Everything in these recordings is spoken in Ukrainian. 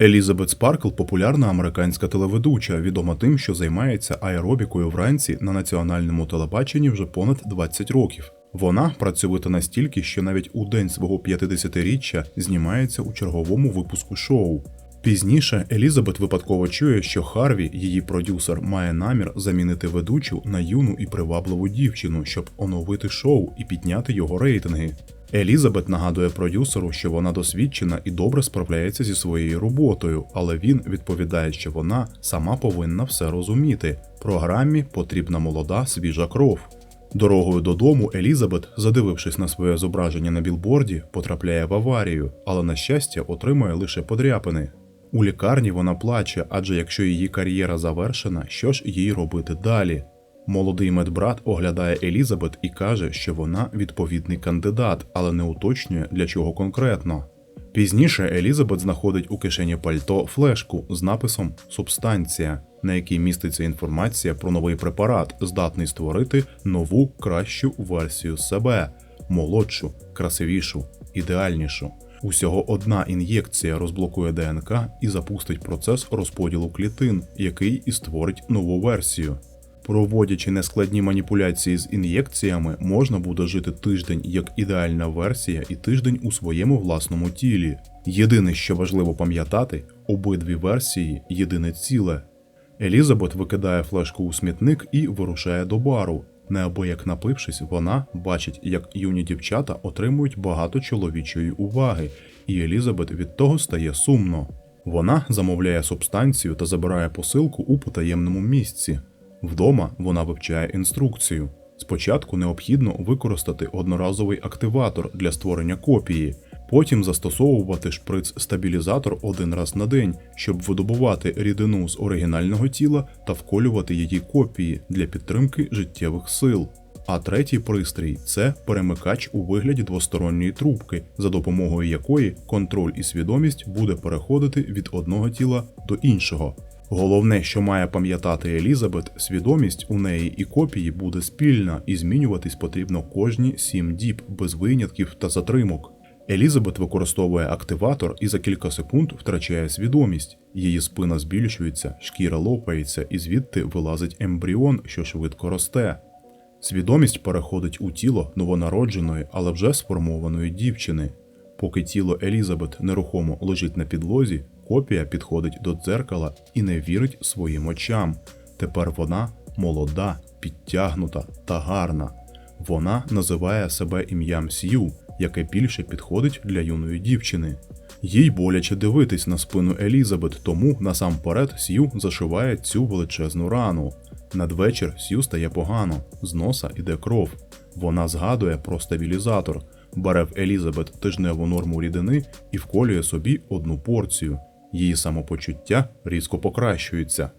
Елізабет Спаркл популярна американська телеведуча, відома тим, що займається аеробікою вранці на національному телебаченні вже понад 20 років. Вона працьовита настільки, що навіть у день свого 50-річчя знімається у черговому випуску шоу. Пізніше Елізабет випадково чує, що Харві, її продюсер, має намір замінити ведучу на юну і привабливу дівчину, щоб оновити шоу і підняти його рейтинги. Елізабет нагадує продюсеру, що вона досвідчена і добре справляється зі своєю роботою, але він відповідає, що вона сама повинна все розуміти. Програмі потрібна молода свіжа кров. Дорогою додому Елізабет, задивившись на своє зображення на білборді, потрапляє в аварію, але на щастя отримує лише подряпини. У лікарні вона плаче, адже якщо її кар'єра завершена, що ж їй робити далі? Молодий медбрат оглядає Елізабет і каже, що вона відповідний кандидат, але не уточнює для чого конкретно. Пізніше Елізабет знаходить у кишені пальто флешку з написом Субстанція, на якій міститься інформація про новий препарат, здатний створити нову кращу версію себе, молодшу, красивішу, ідеальнішу. Усього одна ін'єкція розблокує ДНК і запустить процес розподілу клітин, який і створить нову версію. Проводячи нескладні маніпуляції з ін'єкціями, можна буде жити тиждень як ідеальна версія і тиждень у своєму власному тілі. Єдине, що важливо пам'ятати, обидві версії єдине ціле. Елізабет викидає флешку у смітник і вирушає до бару. Неабияк напившись, вона бачить, як юні дівчата отримують багато чоловічої уваги, і Елізабет від того стає сумно. Вона замовляє субстанцію та забирає посилку у потаємному місці. Вдома вона вивчає інструкцію. Спочатку необхідно використати одноразовий активатор для створення копії, потім застосовувати шприц-стабілізатор один раз на день, щоб видобувати рідину з оригінального тіла та вколювати її копії для підтримки життєвих сил. А третій пристрій це перемикач у вигляді двосторонньої трубки, за допомогою якої контроль і свідомість буде переходити від одного тіла до іншого. Головне, що має пам'ятати Елізабет, свідомість у неї і копії буде спільна, і змінюватись потрібно кожні сім діб без винятків та затримок. Елізабет використовує активатор і за кілька секунд втрачає свідомість. Її спина збільшується, шкіра лопається, і звідти вилазить ембріон, що швидко росте. Свідомість переходить у тіло новонародженої, але вже сформованої дівчини. Поки тіло Елізабет нерухомо лежить на підлозі, копія підходить до дзеркала і не вірить своїм очам. Тепер вона молода, підтягнута та гарна. Вона називає себе ім'ям Сью, яке більше підходить для юної дівчини. Їй боляче дивитись на спину Елізабет, тому насамперед Сью зашиває цю величезну рану. Надвечір Сью стає погано, з носа іде кров. Вона згадує про стабілізатор, бере в Елізабет тижневу норму рідини і вколює собі одну порцію. Її самопочуття різко покращується.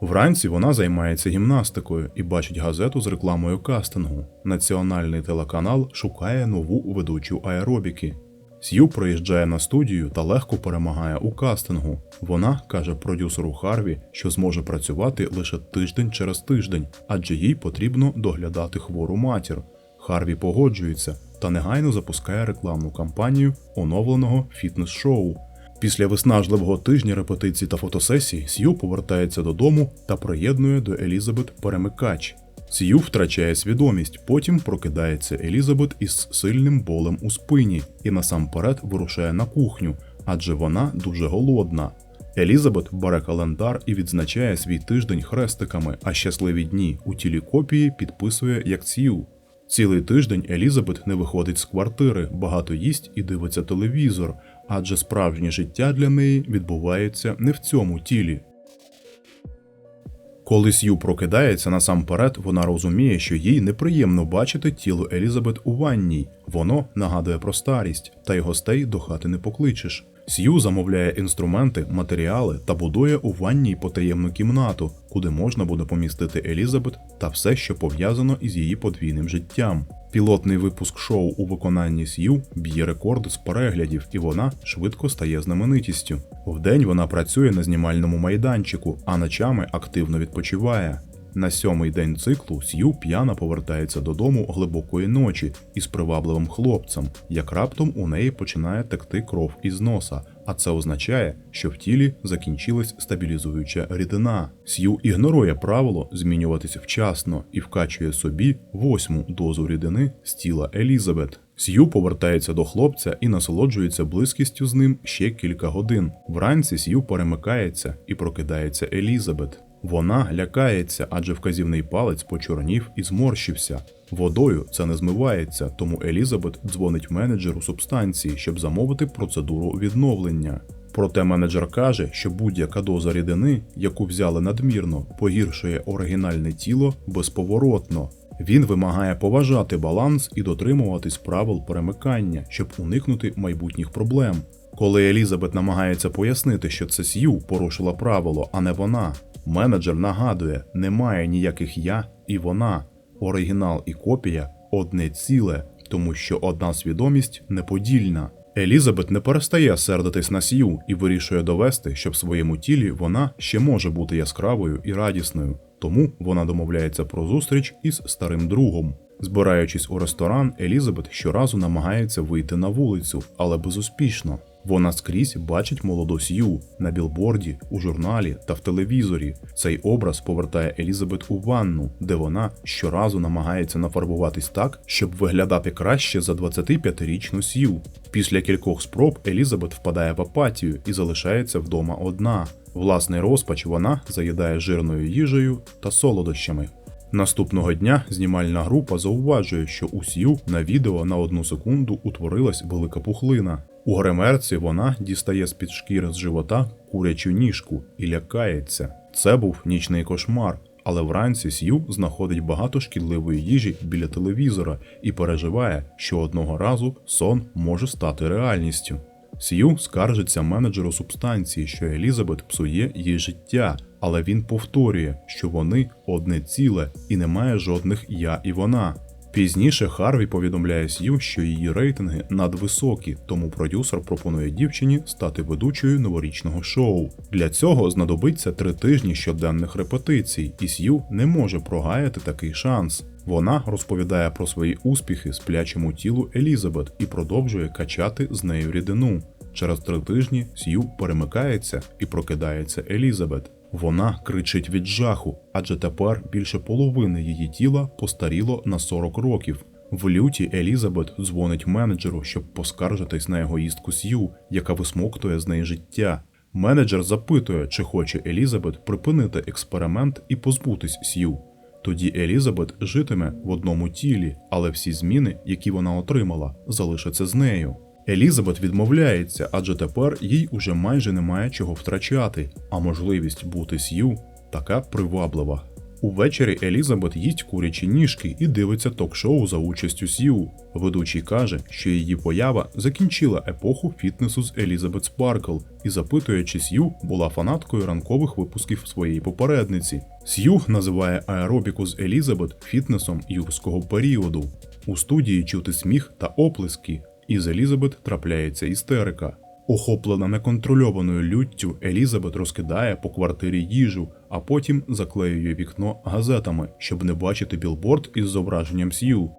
Вранці вона займається гімнастикою і бачить газету з рекламою кастингу. Національний телеканал шукає нову ведучу аеробіки. Сью приїжджає на студію та легко перемагає у кастингу. Вона каже продюсеру Харві, що зможе працювати лише тиждень через тиждень, адже їй потрібно доглядати хвору матір. Харві погоджується та негайно запускає рекламну кампанію оновленого фітнес-шоу. Після виснажливого тижня репетицій та фотосесій Сью повертається додому та приєднує до Елізабет перемикач. Сью втрачає свідомість, потім прокидається Елізабет із сильним болем у спині і насамперед вирушає на кухню, адже вона дуже голодна. Елізабет бере календар і відзначає свій тиждень хрестиками, а щасливі дні у тілі копії підписує як Сью. Цілий тиждень Елізабет не виходить з квартири, багато їсть і дивиться телевізор, адже справжнє життя для неї відбувається не в цьому тілі. Коли Сью прокидається насамперед, вона розуміє, що їй неприємно бачити тіло Елізабет у ванній. Воно нагадує про старість, та й гостей до хати не покличеш. Сью замовляє інструменти, матеріали та будує у ванній потаємну кімнату, куди можна буде помістити Елізабет та все, що пов'язано із її подвійним життям. Пілотний випуск шоу у виконанні Сью б'є рекорд з переглядів, і вона швидко стає знаменитістю. Вдень вона працює на знімальному майданчику, а ночами активно відпочиває. На сьомий день циклу Сью п'яна повертається додому глибокої ночі із привабливим хлопцем, як раптом у неї починає текти кров із носа, а це означає, що в тілі закінчилась стабілізуюча рідина. Сью ігнорує правило змінюватись вчасно і вкачує собі восьму дозу рідини з тіла Елізабет. Сью повертається до хлопця і насолоджується близькістю з ним ще кілька годин. Вранці Сью перемикається і прокидається Елізабет. Вона лякається, адже вказівний палець почорнів і зморщився. Водою це не змивається, тому Елізабет дзвонить менеджеру субстанції, щоб замовити процедуру відновлення. Проте менеджер каже, що будь-яка доза рідини, яку взяли надмірно, погіршує оригінальне тіло безповоротно. Він вимагає поважати баланс і дотримуватись правил перемикання, щоб уникнути майбутніх проблем. Коли Елізабет намагається пояснити, що це Сью порушила правило, а не вона, менеджер нагадує, немає ніяких я і вона. Оригінал і копія одне ціле, тому що одна свідомість неподільна. Елізабет не перестає сердитись на Сью і вирішує довести, що в своєму тілі вона ще може бути яскравою і радісною, тому вона домовляється про зустріч із старим другом. Збираючись у ресторан, Елізабет щоразу намагається вийти на вулицю, але безуспішно. Вона скрізь бачить молоду Сью на білборді, у журналі та в телевізорі. Цей образ повертає Елізабет у ванну, де вона щоразу намагається нафарбуватись так, щоб виглядати краще за 25-річну Сью. Після кількох спроб Елізабет впадає в апатію і залишається вдома одна. Власний розпач вона заїдає жирною їжею та солодощами. Наступного дня знімальна група зауважує, що у Сью на відео на одну секунду утворилась велика пухлина. У гримерці вона дістає з-під шкіри з живота курячу ніжку і лякається. Це був нічний кошмар, але вранці Сью знаходить багато шкідливої їжі біля телевізора і переживає, що одного разу сон може стати реальністю. Сью скаржиться менеджеру субстанції, що Елізабет псує їй життя, але він повторює, що вони одне ціле і немає жодних я і вона. Пізніше Харві повідомляє Сью, що її рейтинги надвисокі, тому продюсер пропонує дівчині стати ведучою новорічного шоу. Для цього знадобиться три тижні щоденних репетицій, і Сью не може прогаяти такий шанс. Вона розповідає про свої успіхи сплячому тілу Елізабет і продовжує качати з нею рідину. Через три тижні Сью перемикається і прокидається Елізабет. Вона кричить від жаху, адже тепер більше половини її тіла постаріло на 40 років. В люті Елізабет дзвонить менеджеру, щоб поскаржитись на егоїстку Сью, яка висмоктує з неї життя. Менеджер запитує, чи хоче Елізабет припинити експеримент і позбутись Сью. Тоді Елізабет житиме в одному тілі, але всі зміни, які вона отримала, залишаться з нею. Елізабет відмовляється, адже тепер їй уже майже немає чого втрачати, а можливість бути Сью така приваблива. Увечері Елізабет їсть курячі ніжки і дивиться ток-шоу за участю Сью. Ведучий каже, що її поява закінчила епоху фітнесу з Елізабет Спаркл і запитує, чи Сью була фанаткою ранкових випусків своєї попередниці. Сью називає аеробіку з Елізабет фітнесом юрського періоду. У студії чути сміх та оплески, і з Елізабет трапляється істерика. Охоплена неконтрольованою люттю, Елізабет розкидає по квартирі їжу, а потім заклеює вікно газетами, щоб не бачити білборд із зображенням Сью.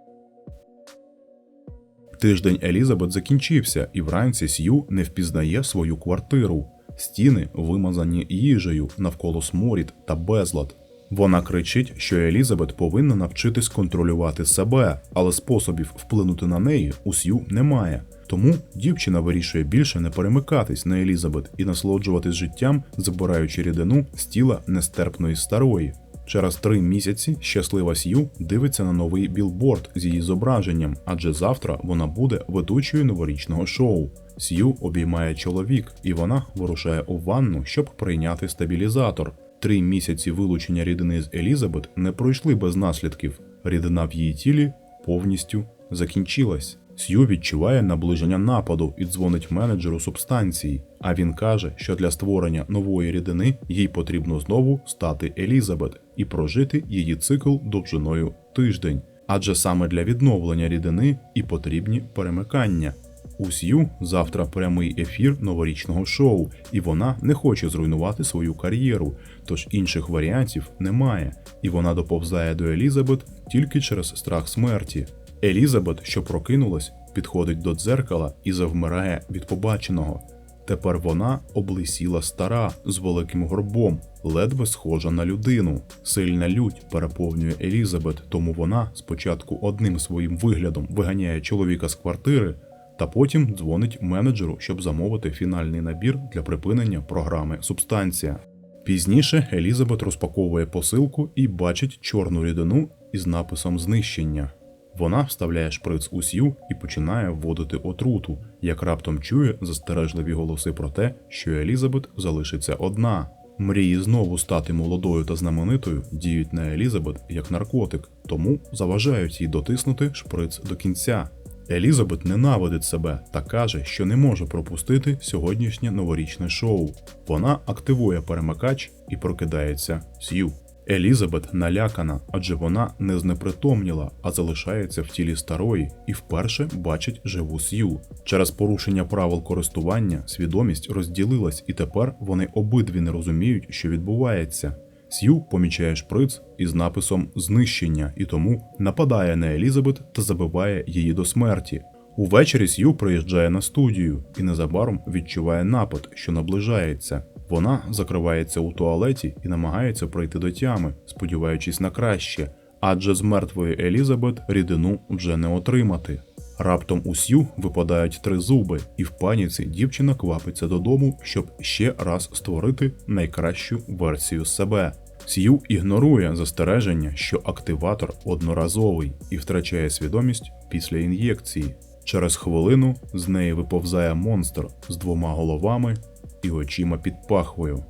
Тиждень Елізабет закінчився, і вранці Сью не впізнає свою квартиру. Стіни вимазані їжею, навколо сморід та безлад. Вона кричить, що Елізабет повинна навчитись контролювати себе, але способів вплинути на неї у Сью немає. Тому дівчина вирішує більше не перемикатись на Елізабет і насолоджуватись життям, забираючи рідину з тіла нестерпної старої. Через три місяці щаслива Сью дивиться на новий білборд з її зображенням, адже завтра вона буде ведучою новорічного шоу. Сью обіймає чоловік, і вона вирушає у ванну, щоб прийняти стабілізатор. Три місяці вилучення рідини з Елізабет не пройшли без наслідків. Рідина в її тілі повністю закінчилась. Сью відчуває наближення нападу і дзвонить менеджеру субстанції. А він каже, що для створення нової рідини їй потрібно знову стати Елізабет і прожити її цикл довжиною тиждень. Адже саме для відновлення рідини і потрібні перемикання. У Сью завтра прямий ефір новорічного шоу, і вона не хоче зруйнувати свою кар'єру, тож інших варіантів немає, і вона доповзає до Елізабет тільки через страх смерті. Елізабет, що прокинулась, підходить до дзеркала і завмирає від побаченого. Тепер вона облисіла стара з великим горбом, ледве схожа на людину. Сильна лють переповнює Елізабет, тому вона спочатку одним своїм виглядом виганяє чоловіка з квартири, та потім дзвонить менеджеру, щоб замовити фінальний набір для припинення програми Субстанція. Пізніше Елізабет розпаковує посилку і бачить чорну рідину із написом знищення. Вона вставляє шприц у сів і починає вводити отруту, як раптом чує застережливі голоси про те, що Елізабет залишиться одна. Мрії знову стати молодою та знаменитою діють на Елізабет як наркотик, тому заважають їй дотиснути шприц до кінця. Елізабет ненавидить себе та каже, що не може пропустити сьогоднішнє новорічне шоу. Вона активує перемикач і прокидається Сью. Елізабет налякана, адже вона не знепритомніла, а залишається в тілі старої і вперше бачить живу Сью. Через порушення правил користування свідомість розділилась, і тепер вони обидві не розуміють, що відбувається. Сью помічає шприц із написом знищення і тому нападає на Елізабет та забиває її до смерті. Увечері Сью приїжджає на студію і незабаром відчуває напад, що наближається. Вона закривається у туалеті і намагається прийти до тями, сподіваючись на краще, адже з мертвої Елізабет рідину вже не отримати. Раптом у Сью випадають три зуби, і в паніці дівчина квапиться додому, щоб ще раз створити найкращу версію себе. Сью ігнорує застереження, що активатор одноразовий і втрачає свідомість після ін'єкції. Через хвилину з неї виповзає монстр з двома головами і очима під пахвою.